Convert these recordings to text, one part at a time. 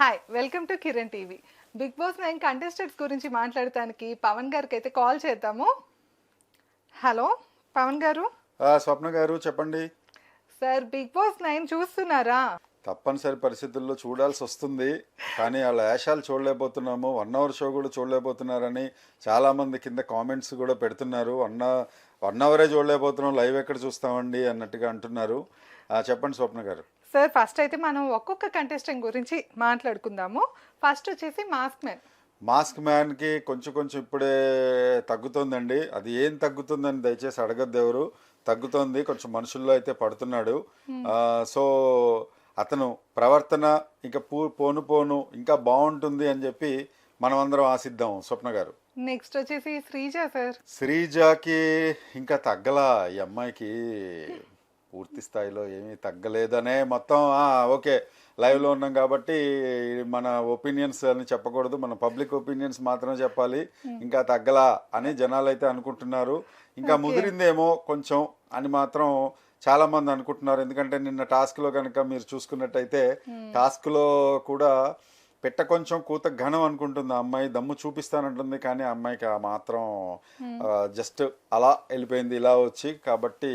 Hi welcome to Kiran TV Big Boss nine contestants గురించి మాట్లాడటానికి పవన్ గారికి అయితే కాల్ చేద్దాము. హలో పవన్ గారు? స్వప్న గారు చెప్పండి. సార్ బిగ్ బాస్ నైన్ చూస్తున్నారా? తప్పనిసరి పరిస్థితుల్లో చూడాల్సి వస్తుంది. కానీ వాళ్ళ వేషాలు చూడలేకపోతున్నాము. వన్ అవర్ షో కూడా చూడలేకపోతున్నారని చాలా మంది కింద కామెంట్స్ కూడా పెడుతున్నారు. వన్ వన్ అవరే చూడలేకపోతున్నాం. లైవ్ ఎక్కడ చూస్తామండి అన్నట్టుగా అంటున్నారు. చెప్పండి స్వప్న గారు. సార్ ఫస్ట్ అయితే మనం ఒక్కొక్క కంటెస్టెంట్ గురించి మాట్లాడుకుందాము. ఫస్ట్ వచ్చేసి మాస్క్ మ్యాన్ మాస్క్ మ్యాన్కి కొంచెం కొంచెం ఇప్పుడే తగ్గుతుందండి. అది ఏం తగ్గుతుందని దయచేసి అడగద్దు ఎవరు. తగ్గుతోంది కొంచెం మనుషుల్లో అయితే పడుతున్నాడు. ఆ, సో అతను ప్రవర్తన ఇంకా పూ పోను పోను ఇంకా బాగుంటుంది అని చెప్పి మనం అందరం ఆశిద్దాం స్వప్న గారు. నెక్స్ట్ వచ్చేసి శ్రీజ సార్ శ్రీజాకి ఇంకా తగ్గలా ఈ అమ్మాయికి పూర్తి స్థాయిలో ఏమీ తగ్గలేదనే మొత్తం ఓకే లైవ్లో ఉన్నాం కాబట్టి మన ఒపీనియన్స్ అని చెప్పకూడదు మన పబ్లిక్ ఒపీనియన్స్ మాత్రమే చెప్పాలి. ఇంకా తగ్గలా అని జనాలు అయితే అనుకుంటున్నారు. ఇంకా ముదిరిందేమో కొంచెం అని మాత్రం చాలా మంది అనుకుంటున్నారు. ఎందుకంటే నిన్న టాస్క్లో కనుక మీరు చూసుకున్నట్టయితే టాస్క్లో కూడా పెట్ట కొంచెం కూత ఘనం అనుకుంటుంది. ఆ అమ్మాయి దమ్ము చూపిస్తానంటుంది కానీ ఆ అమ్మాయికి ఆ మాత్రం జస్ట్ అలా వెళ్ళిపోయింది ఇలా వచ్చి కాబట్టి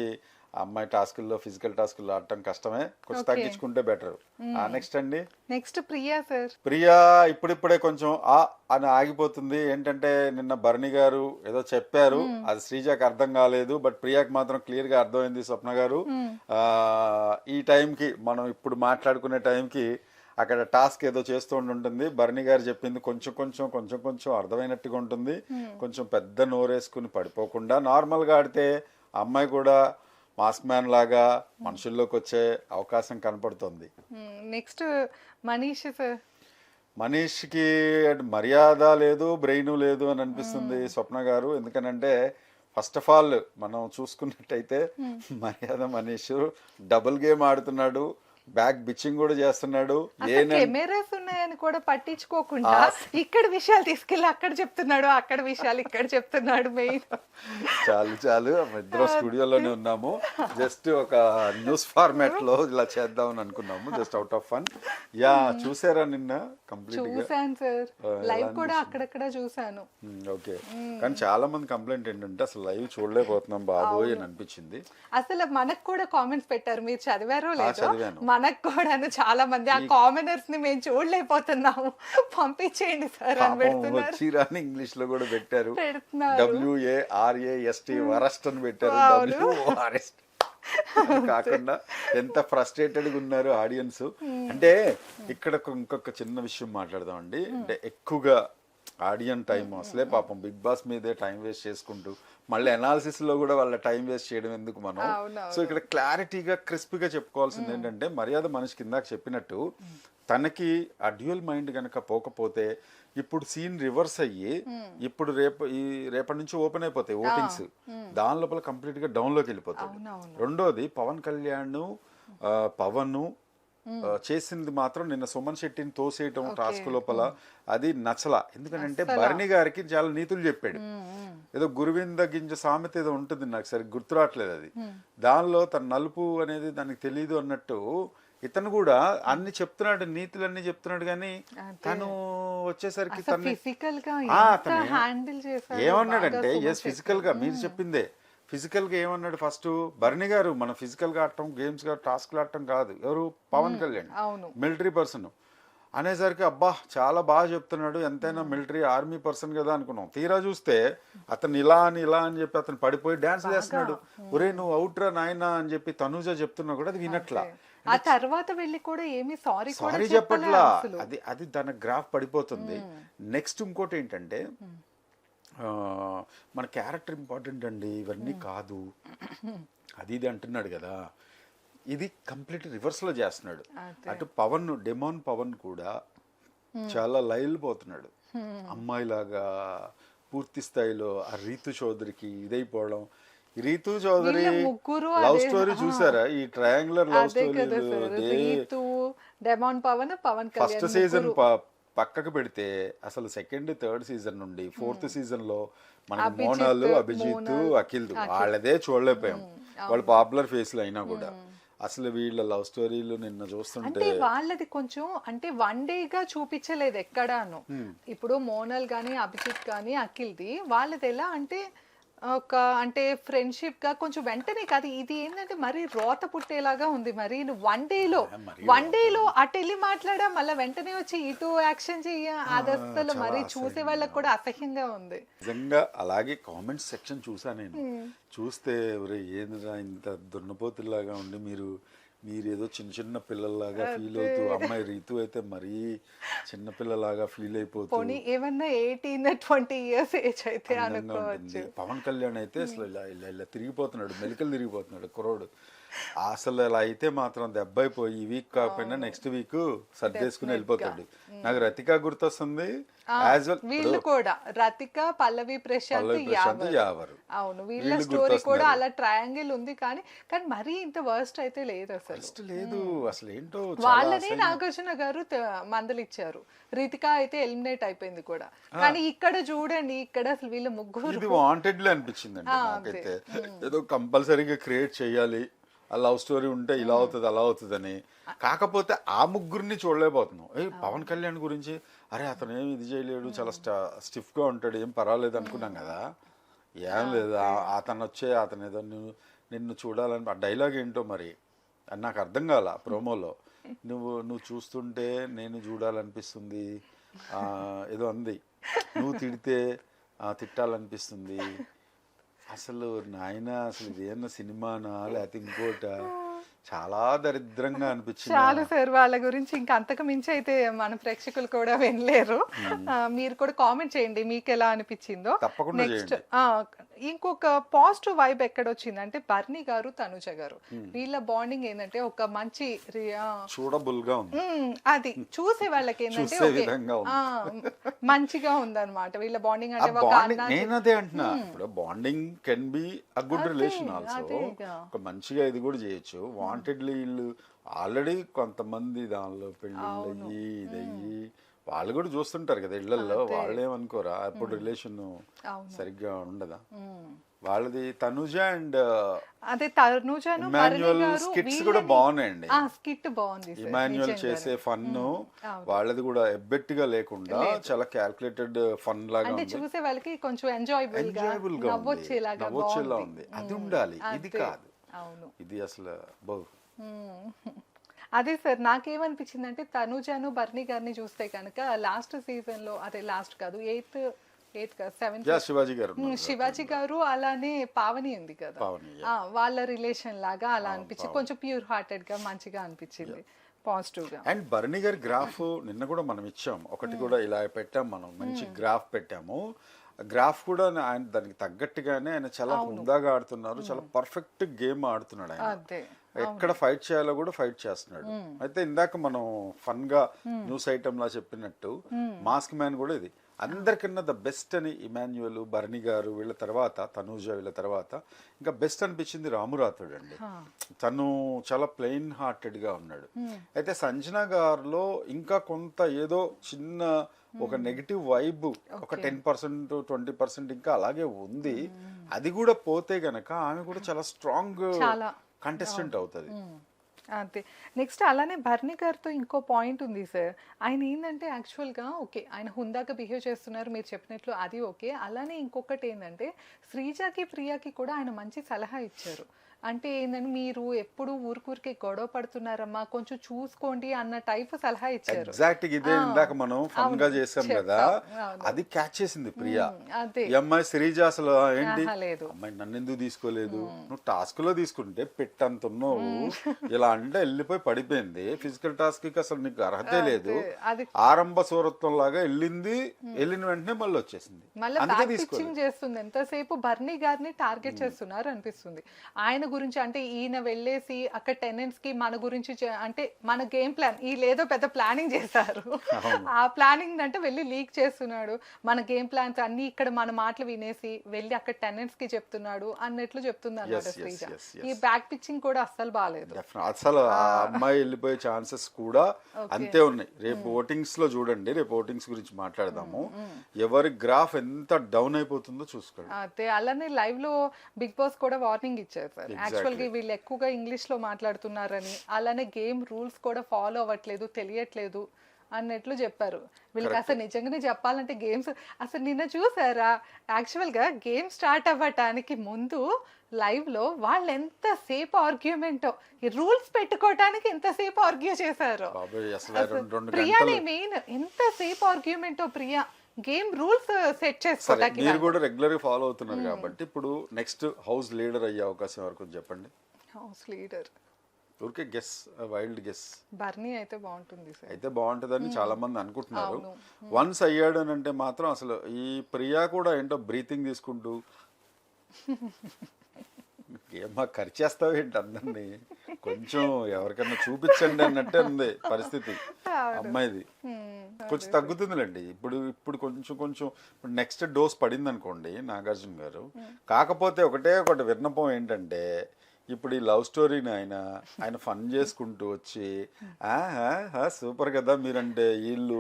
ఆ అమ్మాయి టాస్కుల్లో ఫిజికల్ టాస్కుల్లో ఆడటం కష్టమే. కొంచెం. తగ్గించుకుంటే బెటర్. నెక్స్ట్ అండి? Next Priya sir. ప్రియా ఇప్పుడిప్పుడే కొంచెం ఆ అని ఆగిపోతుంది. ఏంటంటే నిన్న భరణి గారు ఏదో చెప్పారు. అది శ్రీజాకి అర్థం కాలేదు బట్ ప్రియాకి మాత్రం క్లియర్గా అర్థమైంది స్వప్న గారు. ఆ, ఈ టైంకి మనం ఇప్పుడు మాట్లాడుకునే టైంకి అక్కడ టాస్క్ ఏదో చేస్తూ ఉంటుంది భరణి గారు చెప్పింది కొంచెం కొంచెం కొంచెం కొంచెం అర్థమైనట్టుగా ఉంటుంది. కొంచెం పెద్ద నోరేసుకుని పడిపోకుండా నార్మల్గా ఆడితే అమ్మాయి కూడా మాస్క్ మ్యాన్ లాగా మనుషుల్లోకి వచ్చే అవకాశం కనపడుతుంది. Next Manish sir. మనీష్కి మర్యాద లేదు బ్రెయిన్ లేదు అని అనిపిస్తుంది స్వప్న గారు. ఎందుకనంటే ఫస్ట్ ఆఫ్ ఆల్ మనం చూసుకున్నట్టయితే మర్యాద మనీష్ డబుల్ గేమ్ ఆడుతున్నాడు. బ్యాక్ బిచ్చింగ్ కూడా చేస్తున్నాడు. కెమెరాస్ ఉన్నాయని కూడా పట్టించుకోకుండా ఇక్కడ విషయాలు తీసుకెళ్ళి అక్కడ చెప్తున్నాడు అక్కడ విషయాలు ఇక్కడ చెప్తున్నాడు మెయిన్. చాలు చాలు. ఇద్దరం స్టూడియోలోనే ఉన్నాము. జస్ట్ ఒక న్యూస్ ఫార్మాట్లో ఇలా చేద్దామని అనుకున్నాము. Just out of fun. Yeah చూసారా నిన్న? కంప్లీట్ చూసాను సార్. లైవ్ కూడా అక్కడక్కడ చూసాను. ఓకే కానీ చాలా మంది కంప్లైంట్ ఏంటంటే అసలు లైవ్ చూడలేకపోతున్నాం బాబోయ్ అని అనిపించింది. అసలు మనకు కూడా కామెంట్స్ పెట్టారు. మీరు చదివారో లేదో చదివాను. మనకు కూడాను చాలా మంది ఆ కామెంటర్స్ని మేము చూడలేకపోతున్నాము. పంపించేయండి సార్ అని పెడుతున్నారు. వచ్చి రాని ఇంగ్లీష్లో కూడా పెట్టారు. పెడుతున్నారు. డబ్ల్యూఏ ఆర్ఏఎస్టీ వరస్ట్ అని పెట్టారు. డబ్ల్యూఆర్ఎస్ట్ కాకుండా ఎంత ఫ్రస్ట్రేటెడ్గా ఉన్నారు ఆడియన్స్ అంటే ఇక్కడ ఇంకొక చిన్న విషయం మాట్లాడదామండి. అంటే ఎక్కువగా ఆడియన్ టైం అసలే పాపం బిగ్ బాస్ మీదే టైం వేస్ట్ చేసుకుంటూ మళ్ళీ అనాలిసిస్లో కూడా వాళ్ళ టైం వేస్ట్ చేయడం ఎందుకు మనం. సో ఇక్కడ క్లారిటీగా క్రిస్పీగా చెప్పుకోవాల్సింది ఏంటంటే మర్యాద మనిషి కిందాక చెప్పినట్టు తనకి ఆ డ్యూయల్ మైండ్ గనక పోకపోతే ఇప్పుడు సీన్ రివర్స్ అయ్యి ఇప్పుడు రేపు ఈ రేపటి నుంచి ఓపెన్ అయిపోతాయి ఓటింగ్స్ దాని లోపల కంప్లీట్గా డౌన్లోకి వెళ్ళిపోతుంది అవునవును. రెండోది పవన్ కళ్యాణ్ పవన్ చేసింది మాత్రం నిన్న సుమన్ శెట్టిని తోసేయటం టాస్క్ లోపల అది నచ్చల. ఎందుకంటే భరణి గారికి చాలా నీతులు చెప్పాడు. ఏదో గురువింద గింజ సామెత ఏదో ఉంటుంది నాకు సరిగ్గా గుర్తు రావట్లేదు అది దానిలో తన నలుపు అనేది దానికి తెలియదు అన్నట్టు ఇతను కూడా అన్ని చెప్తున్నాడు నీతులన్నీ చెప్తున్నాడు కానీ తను వచ్చేసరికి ఏమన్నాడంటే ఎస్ ఫిజికల్గా మీరు చెప్పిందే. ఫిజికల్గా ఏమన్నాడు ఫస్ట్? భరణి గారు మన ఫిజికల్గా ఆడటం గేమ్స్గా టాస్క్ ఆడటం కాదు. ఎవరు? పవన్ కళ్యాణ్. Military person. అనేసరికి అబ్బా చాలా బాగా చెప్తున్నాడు. ఎంతైనా మిలిటరీ ఆర్మీ పర్సన్ కదా అనుకున్నాం. తీరా చూస్తే అతను ఇలా అని ఇలా అని చెప్పి అతను పడిపోయి డాన్స్ చేస్తున్నాడు ఒరే నువ్వు అవుట్ రా నాయనా అని చెప్పి తనూజ చెప్తున్నా కూడా అది వినట్లా. ఆ తర్వాత వెళ్ళి కూడా ఏమి సారీ సారీ చెప్పట్లా. అది అది తన గ్రాఫ్ పడిపోతుంది. నెక్స్ట్ ఇంకోటి ఏంటంటే మన క్యారెక్టర్ ఇంపార్టెంట్ అండి ఇవన్నీ కాదు. అది ఇది అంటున్నాడు కదా. ఇది కంప్లీట్ రివర్స్లో చేస్తున్నాడు. అటు పవన్ డెమోన్ పవన్ కూడా చాలా లైల్ పోతున్నాడు. అమ్మాయిలాగా పూర్తి స్థాయిలో ఆ రీతు చౌదరికి ఇదైపోవడం. Ritu Chowdary love story. చూసారా? ఈ triangular love story sir. Ritu demon Pavan Pavan first season. పక్కకు పెడితే అసలు సెకండ్ థర్డ్ సీజన్ నుండి ఫోర్త్ సీజన్లో మనకి అభిజిత్, మోనాలు అభిజిత్ అఖిల్. వాళ్ళదే చూడలేకపోయాం. వాళ్ళు పాపులర్ ఫేస్లు అయినా కూడా. అసలు వీళ్ళ లవ్ స్టోరీలు నిన్న చూస్తుంటే వాళ్ళది కొంచెం అంటే వన్గా చూపించలేదు ఎక్కడాను. ఇప్పుడు మోనల్ గానీ అభిజిత్ గానీ అఖిల్ది వాళ్ళది ఎలా అంటే ఒక అంటే ఫ్రెండ్షిప్గా కొంచెం వెంటనే కాదు ఇది ఏంటంటే మరి రోత పుట్టేలాగా ఉంది. మరి వన్ డేలో వన్ డేలో అటు వెళ్ళి మాట్లాడా మళ్ళీ వెంటనే వచ్చి ఇటు యాక్షన్ చెయ్య? అది అసలు మరి చూసే వాళ్ళకి కూడా అసహ్యంగా ఉంది. నిజంగా అలాగే కామెంట్స్ సెక్షన్ చూసా నేను. చూస్తే ఏందిరా ఇంత దున్నపోతులాగా ఉండి మీరు మీరు ఏదో చిన్న చిన్న పిల్లల్లాగా ఫీల్ అవుతూ అమ్మాయి రీతు అయితే మరీ చిన్న పిల్లలాగా ఫీల్ అయిపోతూ పోనీ ఏమన్నా ఎయిటీన్ ట్వంటీ ఇయర్స్ ఏజ్ అయితే అనుకోవచ్చు. పవన్ కళ్యాణ్ అయితే అసలు ఇలా ఇలా ఇలా తిరిగిపోతున్నాడు మెలికలు తిరిగిపోతున్నాడు కుర్రోడు. అసలు ఇలా అయితే మాత్రం దెబ్బ అయిపోయి ఈ వీక్ కాకపోయినా నెక్స్ట్ వీక్ సర్దేసుకుని వెళ్ళిపోతాడు. నాకు రతిక గుర్తొస్తుంది యాజ్ వెల్ వీళ్ళు కూడా రతిక పల్లవి ప్రశాంత్ యావర్. అవును వీళ్ళ స్టోరీ కూడా. అలా ట్రయాంగిల్ ఉంది కానీ కానీ మరీ ఇంత వర్స్ట్ అయితే లేదు అసలు. ఫస్ట్ లేదు. అసలు ఏంటో చాలా వాళ్ళనే అసహ్యం. నాగార్జున గారు త- మందలిచ్చారు. రీతిక అయితే ఎలిమినేట్ అయిపోయింది కూడా. కానీ ఇక్కడ చూడండి ఇక్కడ అసలు వీళ్ళ ముగ్గురు ఇది వాంటెడ్లీ అనిపించిందండి నాకైతే. ఏదో కంపల్సరీగా క్రియేట్ చేయాలి. ఆ లవ్ స్టోరీ ఉంటే ఇలా అవుతుంది అలా అవుతుందని. కాకపోతే ఆ ముగ్గురిని చూడలేకపోతున్నాం. ఏ పవన్ కళ్యాణ్ గురించి అరే అతను ఏమి ఇది చేయలేడు చాలా స్టిఫ్గా ఉంటాడు ఏం పర్వాలేదు అనుకున్నాం కదా. ఏం లేదు ఆ- అతను వచ్చే అతను ఏదో నువ్వు నిన్ను చూడాలని ఆ డైలాగ్ ఏంటో మరి? అది నాకు అర్థం కాల ప్రోమోలో. నువ్వు నువ్వు చూస్తుంటే నేను చూడాలనిపిస్తుంది. ఆ, ఏదో అంది. నువ్వు తిడితే ఆ, తిట్టాలనిపిస్తుంది. అసలు నాయన అసలు ఇదేమన్నా సినిమానా లేకపోతే ఇంకోట? చాలా దరిద్రంగా అనిపించింది చాలు సార్ వాళ్ళ గురించి ఇంకా అంతకు మించి అయితే మన ప్రేక్షకులు కూడా వినలేరు. మీరు కూడా కామెంట్ చేయండి మీకు ఎలా అనిపించిందో. తప్పకుండా నెక్స్ట్ ఇంకొక పాజిటివ్ వైబ్ ఎక్కడ వచ్చింది అంటే బర్నీ గారు తనుజ గారు. వీళ్ళ బాండింగ్ ఏంటంటే ఒక మంచి చూడబుల్గా అది. చూసే వాళ్ళకి ఏంటంటే మంచిగా ఉందన్నమాట. వీళ్ళ బాండింగ్ అంటే నేను అదే అంటున్నా. ఇప్పుడు bonding can be a good relation also. ఒక మంచిగా ఇది కూడా చేయొచ్చు. వాంటెడ్లీ వీళ్ళు ఆల్రెడీ కొంతమంది దానిలో పెళ్ళిళ్ళు అయ్యి ఇది అయ్యి వాళ్ళు కూడా చూస్తుంటారు కదా ఇళ్ళలో వాళ్ళు ఏమనుకోరా అప్పుడు రిలేషన్ సరిగ్గా ఉండదా. వాళ్ళది తనుజ అండ్ అదే తనుజను ఇమాన్యువల్ స్కిట్స్ కూడా బాగున్నాయండి. స్కిట్ బాగుంది ఇమాన్యువల్. చేసే ఫన్ వాళ్ళది కూడా ఎబ్బెట్టుగా లేకుండా చాలా క్యాల్కులేటెడ్ ఫన్ లాగా అంటే చూసే వాళ్ళకి కొంచెం ఎంజాయబుల్గా నవ్వొచ్చేలాగా నవ్వొచ్చేలా ఉంది. అది ఉండాలి. ఇది. కాదు. ఇది అసలు బహు. అదే సార్ నాకేమనిపించింది అంటే తనుజాను బర్నీ గారిని చూస్తే కనుక లాస్ట్ సీజన్లో అదే లాస్ట్ కాదు ఎయిత్ ఎయిత్ కాదు సెవెంత్ శివాజీ గారు. శివాజీ గారు అలానే పావని ఉంది కదా. వాళ్ళ రిలేషన్ లాగా అలా అనిపించింది కొంచెం ప్యూర్ హార్టెడ్గా మంచిగా అనిపించింది పాజిటివ్గా. అండ్ భరణి గారి గ్రాఫ్ నిన్న కూడా మనం ఇచ్చాం. ఒకటి కూడా ఇలా పెట్టాం మనం మంచి గ్రాఫ్ పెట్టాము. గ్రాఫ్ కూడా ఆయన దానికి తగ్గట్టుగానే ఆయన చాలా హుందాగా ఆడుతున్నారు. చాలా పర్ఫెక్ట్ గేమ్ ఆడుతున్నాడు ఆయన. ఎక్కడ ఫైట్ చేయాలో కూడా ఫైట్ చేస్తున్నాడు. అయితే ఇందాక మనం ఫన్గా న్యూస్ ఐటమ్ లా చెప్పినట్టు మాస్క్ మ్యాన్ కూడా ఇది. అందరికన్నా ద బెస్ట్ అని ఇమాన్యువల్ భరణి గారు వీళ్ళ తర్వాత తనూజ వీళ్ళ తర్వాత ఇంకా బెస్ట్ అనిపించింది రామురాథుడు అండి. తను చాలా ప్లెయిన్ హార్టెడ్గా ఉన్నాడు. అయితే సంజన గారిలో ఇంకా కొంత ఏదో చిన్న ఒక నెగిటివ్ వైబ్ ఒక టెన్ పర్సెంట్ ట్వంటీ పర్సెంట్ ఇంకా అలాగే ఉంది. అది కూడా పోతే గనక ఆమె కూడా చాలా స్ట్రాంగ్. కంటెస్టెంట్ అవుతుంది. అంతే. నెక్స్ట్ అలానే భరణి గారితో ఇంకో పాయింట్ ఉంది సార్ ఆయన ఏంటంటే యాక్చువల్గా ఓకే ఆయన హుందాగా బిహేవ్ చేస్తున్నారు మీరు చెప్పినట్లు అది ఓకే అలానే ఇంకొకటి ఏంటంటే శ్రీజాకి ప్రియాకి కూడా ఆయన మంచి సలహా ఇచ్చారు. అంటే ఏంటంటే మీరు ఎప్పుడు ఊరికూరికే గొడవ పడుతున్నారమ్మా కొంచెం చూసుకోండి అన్న టైప్ సలహా ఇచ్చారు. ఎగ్జాక్ట్ ఇదే ఇందాక మనం ఫన్గా చేసాం కదా. అది క్యాచ్ చేసింది ప్రియా. అదే. అమ్మాయి శ్రీజ అసలు ఏంటి. అమ్మాయి నన్ను ఎందుకు తీసుకోలేదు? నువ్వు టాస్క్లో తీసుకుంటే పెట్టంత ఉన్నావు ఇలా అంటే వెళ్ళిపోయి పడిపోయింది. ఫిజికల్ టాస్క్కి అసలు నీకు అర్హతే లేదు. అది. ఆరంభ సూరత్వం లాగా వెళ్ళింది వెళ్ళిన వెంటనే మళ్ళీ వచ్చేసింది. మళ్ళీ చేస్తుంది. ఎంతసేపు బర్నీ గారిని టార్గెట్ చేస్తున్నారు అనిపిస్తుంది. ఆయన గురించి అంటే ఈయన వెళ్ళేసి అక్కడ టెనెంట్స్కి మన గురించి అంటే మన గేమ్ ప్లాన్ ఈ లేదో పెద్ద ప్లానింగ్ చేశారు. ఆ ప్లానింగ్ అంటే వెళ్ళి లీక్ చేస్తున్నాడు. మన గేమ్ ప్లాన్స్ అన్ని ఇక్కడ మన మాటలు వినేసి వెళ్ళి అక్కడ టెనెంట్స్కి చెప్తున్నాడు అన్నట్లు చెప్తుంది అన్నమాట Yes, yes, శ్రీజ. yes, ఈ బ్యాక్ పిచ్చింగ్ కూడా అస్సలు బాగాలేదు. అసలు ఆ అమ్మాయి వెళ్ళిపోయే ఛాన్సెస్ కూడా అంతే ఉన్నాయి. రేపు ఓటింగ్స్లో చూడండి రేపు ఓటింగ్స్ గురించి మాట్లాడదాము. ఎవరి గ్రాఫ్ ఎంత డౌన్ అయిపోతుందో చూసుకోండి. అదే అలానే లైవ్లో బిగ్ బాస్ కూడా వార్నింగ్ ఇచ్చారు సార్ యాక్చువల్గా వీళ్ళు ఎక్కువగా ఇంగ్లీష్లో మాట్లాడుతున్నారని అలానే గేమ్ రూల్స్ కూడా ఫాలో అవ్వట్లేదు తెలియట్లేదు అన్నట్లు చెప్పారు. వీళ్ళకి అసలు నిజంగానే చెప్పాలంటే గేమ్స్ అసలు నిన్న చూసారా? యాక్చువల్గా గేమ్ స్టార్ట్ అవ్వటానికి ముందు లైవ్లో వాళ్ళు ఎంతసేపు ఆర్గ్యుమెంటో ఈ రూల్స్ పెట్టుకోవటానికి ఎంతసేపు ఆర్గ్యూ చేశారు. ప్రియాని మెయిన్ ఎంతసేపు ఆర్గ్యుమెంటో ప్రియా? గేమ్ రూల్స్ సెట్ సరే చేసుకోవటానికి మీరు కూడా రెగ్యులర్గా ఫాలో అవుతున్నారు కాబట్టి ఇప్పుడు నెక్స్ట్ హౌస్ లీడర్ అయ్యే అవకాశం వరకు చెప్పండి? హౌస్ లీడర్ ఊరికే గెస్ వైల్డ్ గెస్ బర్నీ అయితే బాగుంటుంది సార్. అయితే బాగుంటుందని చాలా మంది అనుకుంటున్నారు. వన్స్ అయ్యాడు అని అంటే మాత్రం అసలు ఈ ప్రియా కూడా ఏంటో బ్రీతింగ్ తీసుకుంటూ ఏమ్మా ఖర్చేస్తావు ఏంటి అందరినీ? కొంచెం ఎవరికన్నా చూపించండి అన్నట్టే ఉంది పరిస్థితి. అమ్మాయిది. కొంచెం తగ్గుతుందిలేండి. ఇప్పుడు ఇప్పుడు కొంచెం కొంచెం ఇప్పుడు నెక్స్ట్ డోస్ పడింది అనుకోండి నాగార్జున గారు. కాకపోతే ఒకటే ఒకటి విన్నపం ఏంటంటే ఇప్పుడు ఈ లవ్ స్టోరీని ఆయన ఆయన ఫన్ చేసుకుంటూ వచ్చి సూపర్ కదా మీరంటే వీళ్ళు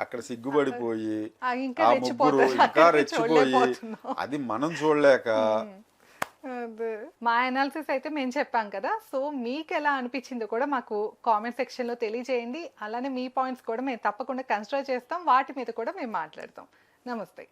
అక్కడ సిగ్గుపడిపోయి ఆ, ముగ్గురు. ఇంకా రెచ్చిపోయి. అది మనం చూడలేక అదే. మా అనాలిసిస్ అయితే మేము చెప్పాం కదా. సో మీకు ఎలా అనిపించిందో కూడా మాకు కామెంట్ సెక్షన్లో తెలియజేయండి. అలానే మీ పాయింట్స్ కూడా మేము తప్పకుండా కన్సిడర్ చేస్తాం. వాటి మీద కూడా మేము మాట్లాడతాం. నమస్తే.